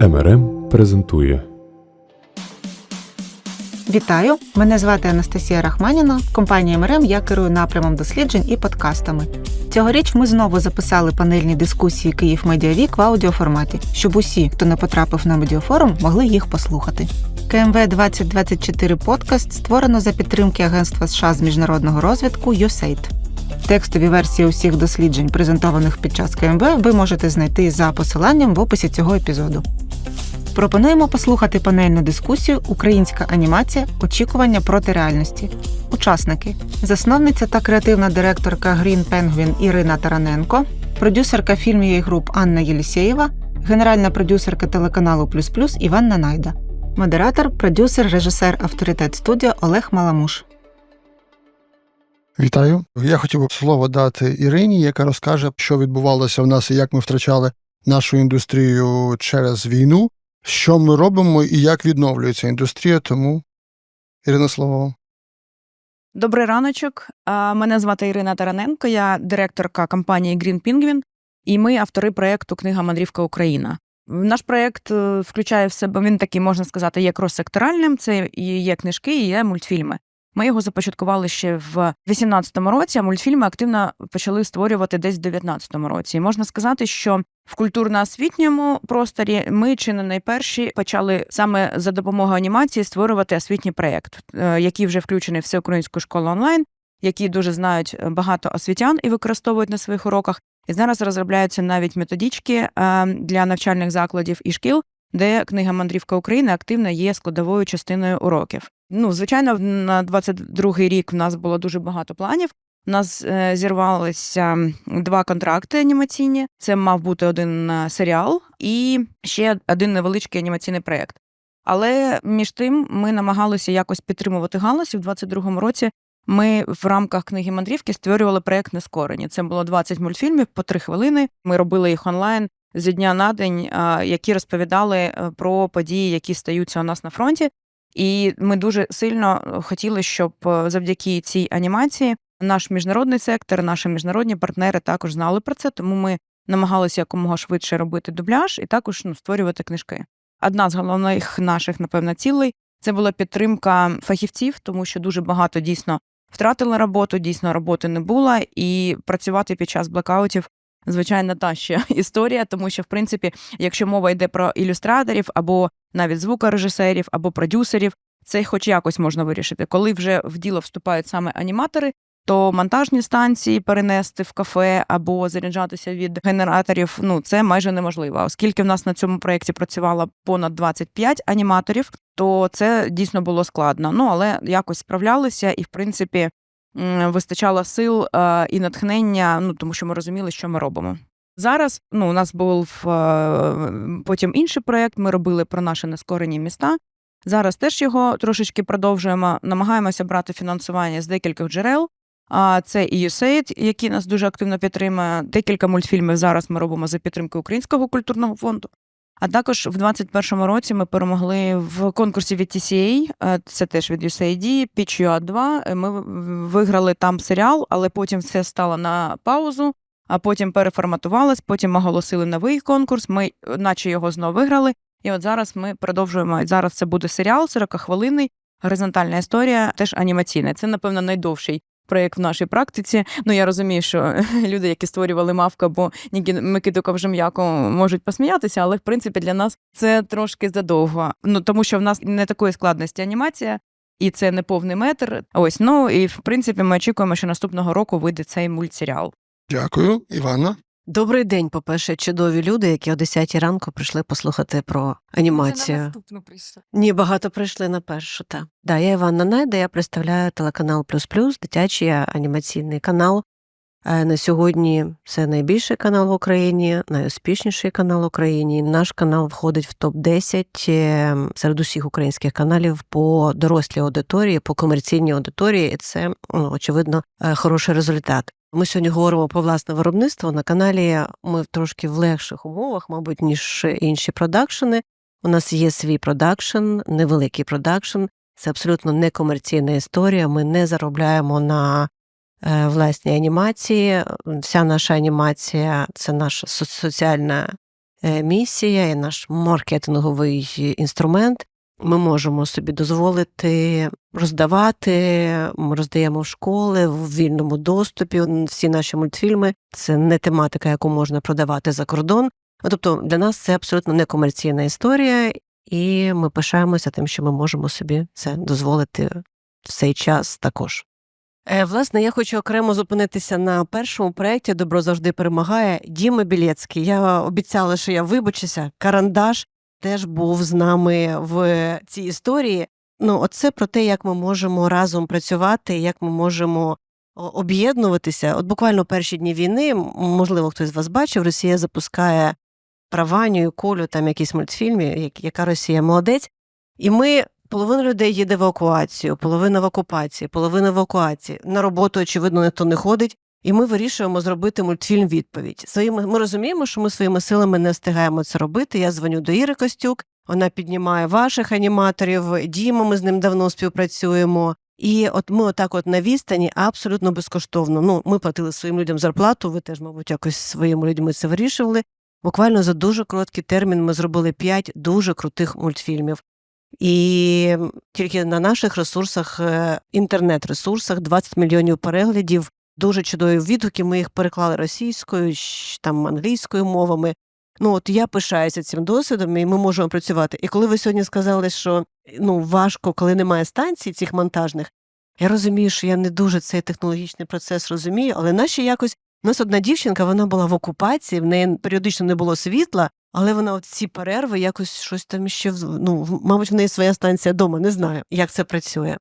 МРМ презентує Вітаю! Мене звати Анастасія Рахманіна. В компанії МРМ я керую напрямом досліджень і подкастами. Цьогоріч ми знову записали панельні дискусії Київ Медіавік в аудіоформаті, щоб усі, хто не потрапив на медіафорум, могли їх послухати. КМВ 2024 подкаст створено за підтримки Агентства США з міжнародного розвитку USAID. Текстові версії усіх досліджень, презентованих під час КМВ, ви можете знайти за посиланням в описі цього епізоду. Пропонуємо послухати панельну дискусію Українська анімація. Очікування проти реальності. Учасники: засновниця та креативна директорка Green Penguin Ірина Тараненко, продюсерка фільмів і груп Анна Єлісєєва, генеральна продюсерка телеканалу Плюс Плюс Іванна Найда, модератор, продюсер, режисер авторитет студіо Олег Маламуш. Вітаю. Я хотів би слово дати Ірині, яка розкаже, що відбувалося в нас і як ми втрачали нашу індустрію через війну, що ми робимо і як відновлюється індустрія. Тому Ірина слово. Добрий раночок. Мене звати Ірина Тараненко, я директорка компанії Green Penguin, і ми автори проєкту Книга Мандрівка Україна. Наш проєкт е, включає в себе, він такий, можна сказати, є крос-секторальним. Це і є книжки, і є мультфільми. Ми його започаткували ще в 2018 році, а мультфільми активно почали створювати десь в 2019 році. І можна сказати, що в культурно-освітньому просторі ми чи не найперші почали саме за допомогою анімації створювати освітній проєкт, е, який вже включений в всеукраїнську школу онлайн, який дуже знають багато освітян і використовують на своїх уроках. І зараз розробляються навіть методички е, для навчальних закладів і шкіл, де книга Мандрівка України активно є складовою частиною уроків. Ну, звичайно, на 22-й рік в нас було дуже багато планів. У нас е, зірвалися два контракти анімаційні. Це мав бути один е, серіал і ще один невеличкий анімаційний проєкт. Але між тим ми намагалися якось підтримувати галузь. В 22-му році ми в рамках книги мандрівки створювали проєкт Нескорені. Це було 20 мультфільмів по три хвилини. Ми робили їх онлайн зі дня на день, які розповідали е, про події, які стаються у нас на фронті. І ми дуже сильно хотіли, щоб е, завдяки цій анімації наш міжнародний сектор, наші міжнародні партнери також знали про це, тому ми намагалися якомога швидше робити дубляж і також ну, створювати книжки. Одна з головних наших, напевно, цілей це була підтримка фахівців, тому що дуже багато дійсно втратили роботу, дійсно роботи не було, і працювати під час блекаутів. Звичайно, та ще історія, тому що, в принципі, якщо мова йде про ілюстраторів або навіть звукорежисерів, або продюсерів, це хоч якось можна вирішити. Коли вже в діло вступають саме аніматори, то монтажні станції перенести в кафе або заряджатися від генераторів, ну це майже неможливо. Оскільки в нас на цьому проєкті працювало понад 25 аніматорів, то це дійсно було складно. Ну але якось справлялися, і в принципі вистачало сил е, і натхнення, ну тому що ми розуміли, що ми робимо. Зараз ну, у нас був е, потім інший проєкт, ми робили про наші нескорені міста. Зараз теж його трошечки продовжуємо. Намагаємося брати фінансування з декількох джерел. А це і USAID, який нас дуже активно підтримує. Декілька мультфільмів зараз ми робимо за підтримки Українського культурного фонду. А також в 21-му році ми перемогли в конкурсі від TCA, е, це теж від USAID, Pitch UA 2. Ми виграли там серіал, але потім все стало на паузу, а потім переформатувалось, потім оголосили новий конкурс. Ми, наче його знову виграли. І от зараз ми продовжуємо. Зараз це буде серіал 40-хвилинний, горизонтальна історія, теж анімаційна. Це, напевно, найдовший проєкт в нашій практиці. Ну я розумію, що люди, які створювали мавка або Микиту Ковжем'яко, можуть посміятися, але в принципі для нас це трошки задовго. Ну тому що в нас не такої складності анімація. І це не повний метр. Ось ну і в принципі ми очікуємо, що наступного року вийде цей мультсеріал. Дякую, Івана. Добрий день, по-перше, чудові люди, які о 10 ранку прийшли послухати про анімацію. наступну прийшли. Ні, багато прийшли на першу. Та да, я Іванна Найда, я представляю телеканал Плюс Плюс, дитячий анімаційний канал. Е, На сьогодні це найбільший канал в Україні, найуспішніший канал в Україні. Наш канал входить в топ 10 серед усіх українських каналів по дорослій аудиторії, по комерційній аудиторії, і це ну, очевидно е, хороший результат. Ми сьогодні говоримо про власне виробництво. На каналі ми трошки в легших умовах, мабуть, ніж інші продакшени. У нас є свій продакшн, невеликий продакшн. Це абсолютно некомерційна історія. Ми не заробляємо на е, власній анімації. Вся наша анімація це наша соціальна е, місія і наш маркетинговий інструмент. Ми можемо собі дозволити роздавати. Ми роздаємо в школи в вільному доступі. Всі наші мультфільми це не тематика, яку можна продавати за кордон. Тобто для нас це абсолютно некомерційна історія, і ми пишаємося тим, що ми можемо собі це дозволити в цей час також. Е, Власне, я хочу окремо зупинитися на першому проєкті Добро завжди перемагає. Діма Білецький. Я обіцяла, що я вибачуся. Карандаш теж був з нами в цій історії. Ну, оце про те, як ми можемо разом працювати, як ми можемо об'єднуватися. От буквально перші дні війни, можливо, хтось з вас бачив, Росія запускає і Колю, там якісь мультфільми, як- яка Росія молодець. І ми половина людей їде в евакуацію, половина в окупації, половина евакуації. На роботу, очевидно, ніхто не ходить. І ми вирішуємо зробити мультфільм відповідь. Своїми ми розуміємо, що ми своїми силами не встигаємо це робити. Я дзвоню до Іри Костюк. Вона піднімає ваших аніматорів. Діма, ми з ним давно співпрацюємо. І от ми отак, от на відстані, абсолютно безкоштовно. Ну, ми платили своїм людям зарплату. Ви теж, мабуть, якось своїми людьми це вирішували. Буквально за дуже короткий термін ми зробили п'ять дуже крутих мультфільмів. І тільки на наших ресурсах, е, інтернет-ресурсах, 20 мільйонів переглядів, дуже чудові відгуки. Ми їх переклали російською, там англійською мовами. Ну от я пишаюся цим досвідом, і ми можемо працювати. І коли ви сьогодні сказали, що ну важко, коли немає станцій цих монтажних, я розумію, що я не дуже цей технологічний процес розумію, але наші якось у нас одна дівчинка, вона була в окупації, в неї періодично не було світла, але вона от ці перерви якось щось там ще ну, мабуть, в неї своя станція вдома. Не знаю, як це працює.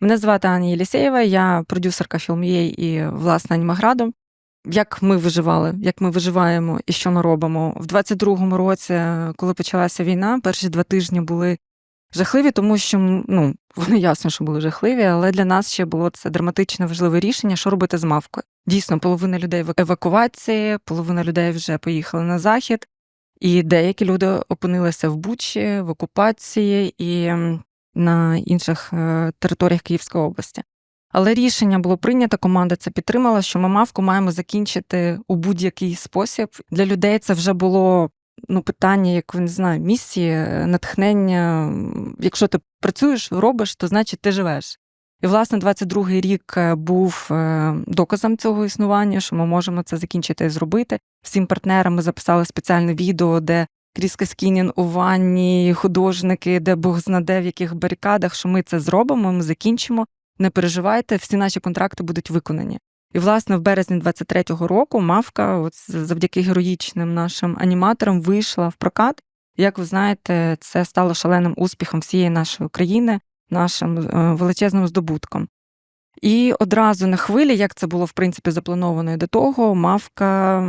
Мене звати Аня Єлісєєва, я продюсерка Філм'єй і власне анімаграду. Як ми виживали, як ми виживаємо і що ми робимо в 22-му році, коли почалася війна, перші два тижні були жахливі, тому що ну вони ясно, що були жахливі, але для нас ще було це драматичне важливе рішення, що робити з мавкою. Дійсно, половина людей в евакуації, половина людей вже поїхали на захід, і деякі люди опинилися в Бучі, в окупації і на інших е, територіях Київської області. Але рішення було прийнято, команда це підтримала, що ми мавку маємо закінчити у будь-який спосіб. Для людей це вже було ну, питання, як не знаю, місії, е, натхнення. Якщо ти працюєш, робиш, то значить ти живеш. І, власне, 22-й рік е, був доказом цього існування, що ми можемо це закінчити і зробити. Всім партнерам ми записали спеціальне відео, де Кріс Каскінін у ванні, художники, де Бог знаде в яких барикадах, що ми це зробимо, ми закінчимо. Не переживайте, всі наші контракти будуть виконані. І, власне, в березні 23-го року мавка, от завдяки героїчним нашим аніматорам, вийшла в прокат. Як ви знаєте, це стало шаленим успіхом всієї нашої країни, нашим е, величезним здобутком. І одразу на хвилі, як це було в принципі заплановано і до того, мавка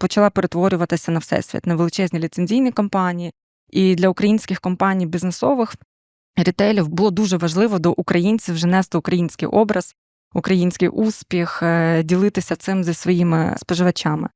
почала перетворюватися на всесвіт, на величезні ліцензійні компанії. І для українських компаній бізнесових рітейлів було дуже важливо до українців вже нести український образ, український успіх, е, ділитися цим зі своїми споживачами.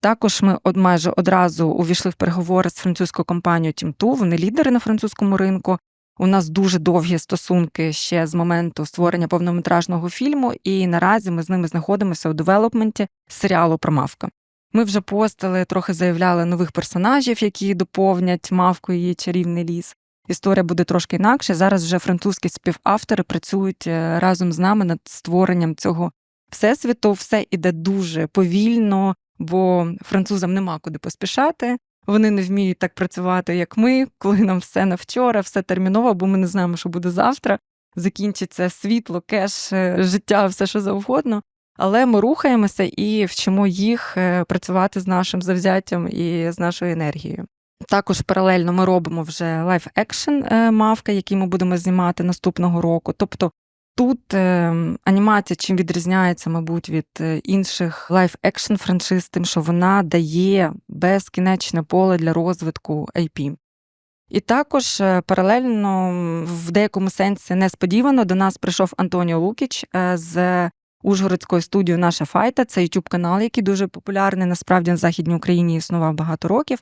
Також ми от майже одразу увійшли в переговори з французькою компанією Тімту. Вони лідери на французькому ринку. У нас дуже довгі стосунки ще з моменту створення повнометражного фільму, і наразі ми з ними знаходимося у девелопменті серіалу про мавка. Ми вже постили, трохи заявляли нових персонажів, які доповнять мавку її чарівний ліс. Історія буде трошки інакше. Зараз вже французькі співавтори працюють е, разом з нами над створенням цього всесвіту. Все іде дуже повільно, бо французам нема куди поспішати. Вони не вміють так працювати, як ми, коли нам все на вчора, все терміново, бо ми не знаємо, що буде завтра. Закінчиться світло, кеш, е, життя, все що завгодно. Але ми рухаємося і вчимо їх е, працювати з нашим завзяттям і з нашою енергією. Також паралельно ми робимо вже лайф екшн мавка, який ми будемо знімати наступного року. Тобто тут е, анімація чим відрізняється, мабуть, від е, інших лайф екшн франшиз, тим, що вона дає безкінечне поле для розвитку IP. І також е, паралельно в деякому сенсі несподівано до нас прийшов Антоніо Лукіч е, з Ужгородською студією Наша Файта. Це youtube канал, який дуже популярний. Насправді на Західній Україні існував багато років.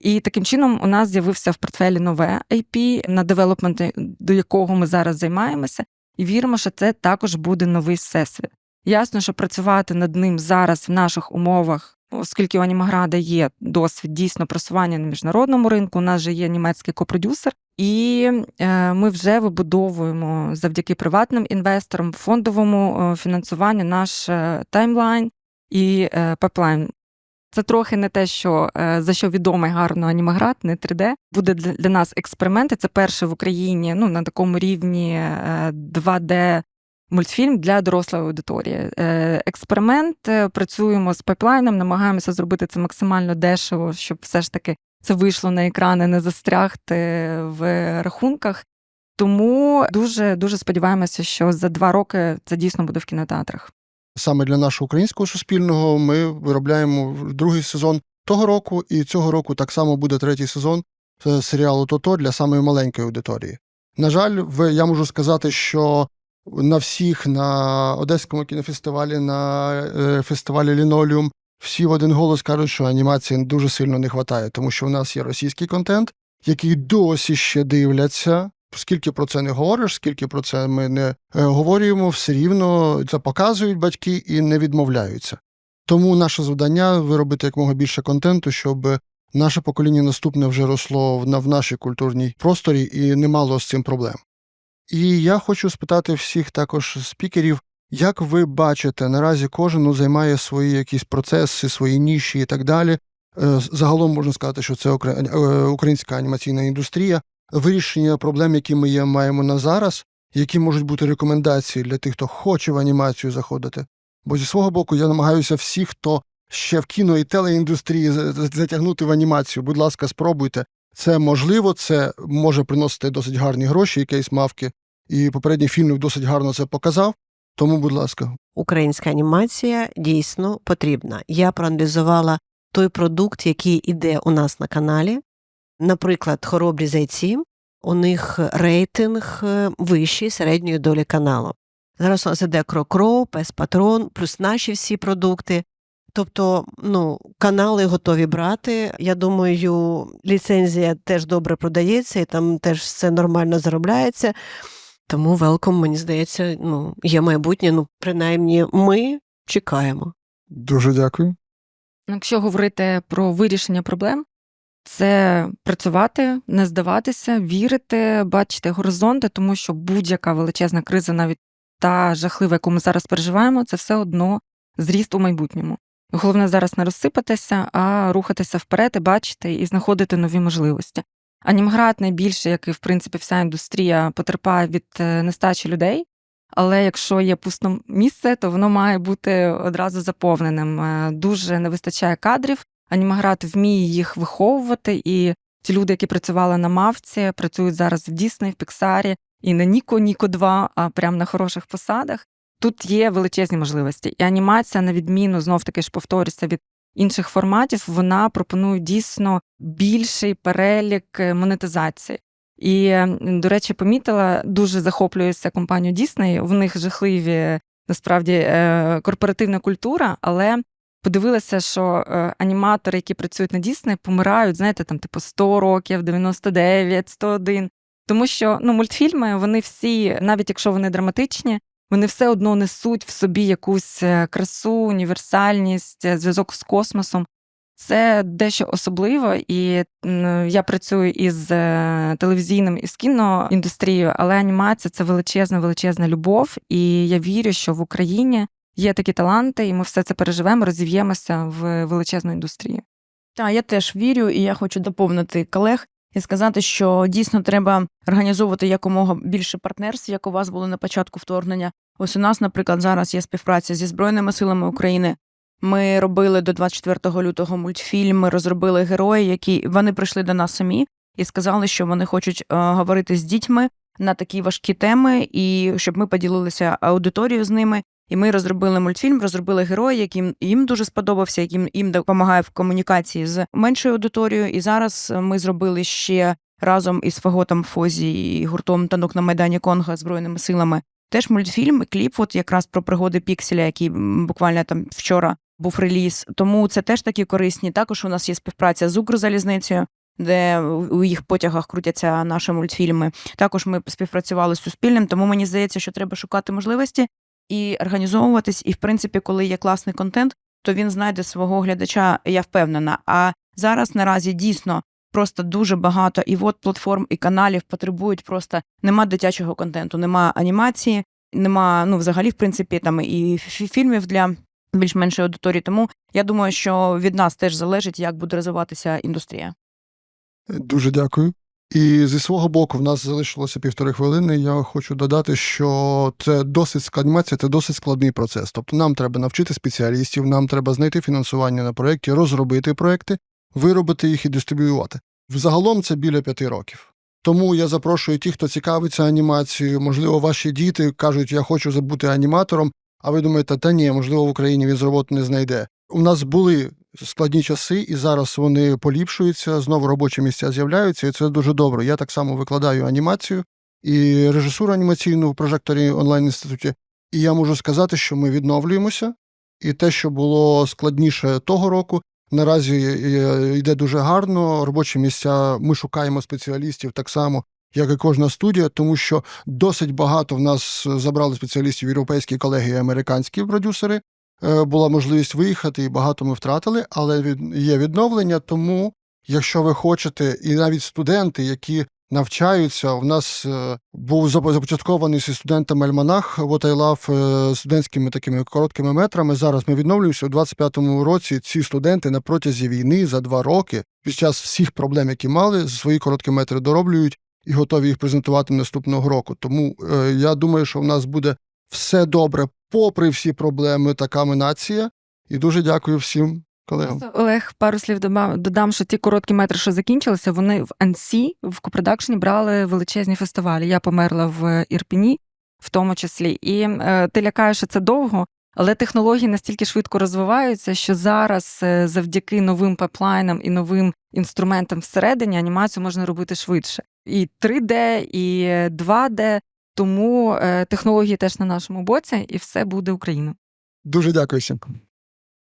І таким чином у нас з'явився в портфелі нове IP, на девелопмент до якого ми зараз займаємося, і віримо, що це також буде новий всесвіт. Ясно, що працювати над ним зараз в наших умовах оскільки у Анімаграда є досвід дійсно просування на міжнародному ринку, у нас же є німецький копродюсер, і е, ми вже вибудовуємо завдяки приватним інвесторам, фондовому е, фінансуванню наш е, таймлайн і пайплайн. Це трохи не те, що е, за що відомий гарно анімаград, не 3D. Буде для, нас експерименти. Це перший в Україні ну, на такому рівні е, 2D мультфільм для дорослої аудиторії. Е, Експеримент, е, працюємо з пайплайном, намагаємося зробити це максимально дешево, щоб все ж таки це вийшло на екрани, не застрягти в рахунках. Тому дуже дуже сподіваємося, що за два роки це дійсно буде в кінотеатрах. Саме для нашого українського суспільного ми виробляємо другий сезон того року, і цього року так само буде третій сезон е, серіалу Тото для самої маленької аудиторії. На жаль, я можу сказати, що на всіх на Одеському кінофестивалі, на е, фестивалі Лінолеум всі в один голос кажуть, що анімації дуже сильно не вистачає, тому що в нас є російський контент, який досі ще дивляться. Скільки про це не говориш, скільки про це ми не е, говорюємо, все рівно це показують батьки і не відмовляються. Тому наше завдання виробити якомога більше контенту, щоб наше покоління наступне вже росло в, в нашій культурній просторі і не мало з цим проблем. І я хочу спитати всіх також спікерів, як ви бачите, наразі кожен ну, займає свої якісь процеси, свої ніші і так далі. Е, Загалом можна сказати, що це е, українська анімаційна індустрія, вирішення проблем, які ми є, маємо на зараз, які можуть бути рекомендації для тих, хто хоче в анімацію заходити. Бо зі свого боку я намагаюся всіх, хто ще в кіно і телеіндустрії за- за- затягнути в анімацію. Будь ласка, спробуйте. Це можливо, це може приносити досить гарні гроші, і мавки. І попередній фільм досить гарно це показав. Тому, будь ласка, Українська анімація дійсно потрібна. Я проаналізувала той продукт, який іде у нас на каналі. Наприклад, хоробрі зайці, у них рейтинг е, вищий середньої долі каналу. Зараз у нас іде Крокро, Пес Патрон, плюс наші всі продукти. Тобто, ну, канали готові брати. Я думаю, ліцензія теж добре продається, і там теж все нормально заробляється. Тому велком, мені здається, ну, є майбутнє. Ну, принаймні, ми чекаємо. дуже дякую. Ну, Якщо говорити про вирішення проблем, це працювати, не здаватися, вірити, бачити горизонти, тому що будь-яка величезна криза, навіть та жахлива, яку ми зараз переживаємо, це все одно зріст у майбутньому. Головне зараз не розсипатися, а рухатися вперед і бачити і знаходити нові можливості. Анімград найбільше, як і в принципі вся індустрія, потерпає від е, нестачі людей. Але якщо є пусте місце, то воно має бути одразу заповненим. Е, Дуже не вистачає кадрів. Анімаград вміє їх виховувати, і ті люди, які працювали на мавці, працюють зараз в Дісней, в Піксарі і на Ніко, Ніко 2, а прямо на хороших посадах. Тут є величезні можливості. І анімація, на відміну, знов таки ж повторюся від інших форматів, вона пропонує дійсно більший перелік е, монетизації. І, до речі, помітила, дуже захоплююся компанією Disney. В них жахливі насправді е, корпоративна культура, але подивилася, що е, аніматори, які працюють на Disney, помирають, знаєте, там типу 100 років, 99, 101. Тому що ну, мультфільми, вони всі, навіть якщо вони драматичні, вони все одно несуть в собі якусь е, красу, універсальність, е, зв'язок з космосом. Це дещо особливе, і я працюю із телевізійним і з кіноіндустрією, але анімація це величезна, величезна любов. І я вірю, що в Україні є такі таланти, і ми все це переживемо, розів'ємося в величезну індустрію. Так, я теж вірю, і я хочу доповнити колег і сказати, що дійсно треба організовувати якомога більше партнерств, як у вас було на початку вторгнення. Ось у нас, наприклад, зараз є співпраця зі Збройними силами України. Ми робили до 24 лютого мультфільм, ми розробили герої, які вони прийшли до нас самі і сказали, що вони хочуть е, говорити з дітьми на такі важкі теми, і щоб ми поділилися аудиторією з ними. І ми розробили мультфільм, розробили героя, яким їм дуже сподобався, яким їм допомагає в комунікації з меншою аудиторією. І зараз ми зробили ще разом із Фаготом Фозі і гуртом танок на майдані Конго збройними силами. Теж мультфільм, кліп, от якраз про пригоди Пікселя, який буквально там вчора був реліз. Тому це теж такі корисні. Також у нас є співпраця з Укрзалізницею, де у їх потягах крутяться наші мультфільми. Також ми співпрацювали з Суспільним, тому мені здається, що треба шукати можливості і організовуватись. І, в принципі, коли є класний контент, то він знайде свого глядача, я впевнена. А зараз наразі дійсно просто дуже багато і от платформ, і каналів потребують просто нема дитячого контенту, нема анімації, нема ну взагалі, в принципі, там і фі- фільмів для більш-меншої аудиторії. Тому я думаю, що від нас теж залежить, як буде розвиватися індустрія. Дуже дякую. І зі свого боку, в нас залишилося півтори хвилини. Я хочу додати, що це досить ск- це досить складний процес. Тобто нам треба навчити спеціалістів, нам треба знайти фінансування на проєкті, розробити проєкти, виробити їх і дистриб'ювати. Взагалом це біля п'яти років. Тому я запрошую ті, хто цікавиться анімацією. Можливо, ваші діти кажуть, я хочу бути аніматором. А ви думаєте, та ні, можливо, в Україні він з роботи не знайде. У нас були складні часи, і зараз вони поліпшуються, знову робочі місця з'являються, і це дуже добре. Я так само викладаю анімацію і режисуру анімаційну в прожекторі онлайн інституті. І я можу сказати, що ми відновлюємося, і те, що було складніше того року, наразі е, йде дуже гарно. Робочі місця ми шукаємо спеціалістів так само, як і кожна студія, тому що досить багато в нас забрали спеціалістів європейські колеги і американські продюсери. Е, Була можливість виїхати, і багато ми втратили, але є відновлення. Тому, якщо ви хочете, і навіть студенти, які навчаються, у нас е, був започаткований зі студентами альманах Love е, студентськими такими короткими метрами. Зараз ми відновлюємося у 25-му році. Ці студенти на протязі війни за два роки, під час всіх проблем, які мали, свої короткі метри дороблюють і готові їх презентувати наступного року. Тому е, я думаю, що в нас буде все добре, попри всі проблеми, така ми нація. І дуже дякую всім колегам. Олег, пару слів додам, що ті короткі метри, що закінчилися, вони в АНСі в копродакшені брали величезні фестивалі. Я померла в Ірпіні, в тому числі. І е, ти лякаєш, що це довго, але технології настільки швидко розвиваються, що зараз е, завдяки новим пайплайнам і новим інструментам всередині анімацію можна робити швидше. І 3D, і 2D. Тому е, технології теж на нашому боці, і все буде Україна. Дуже дякую всім.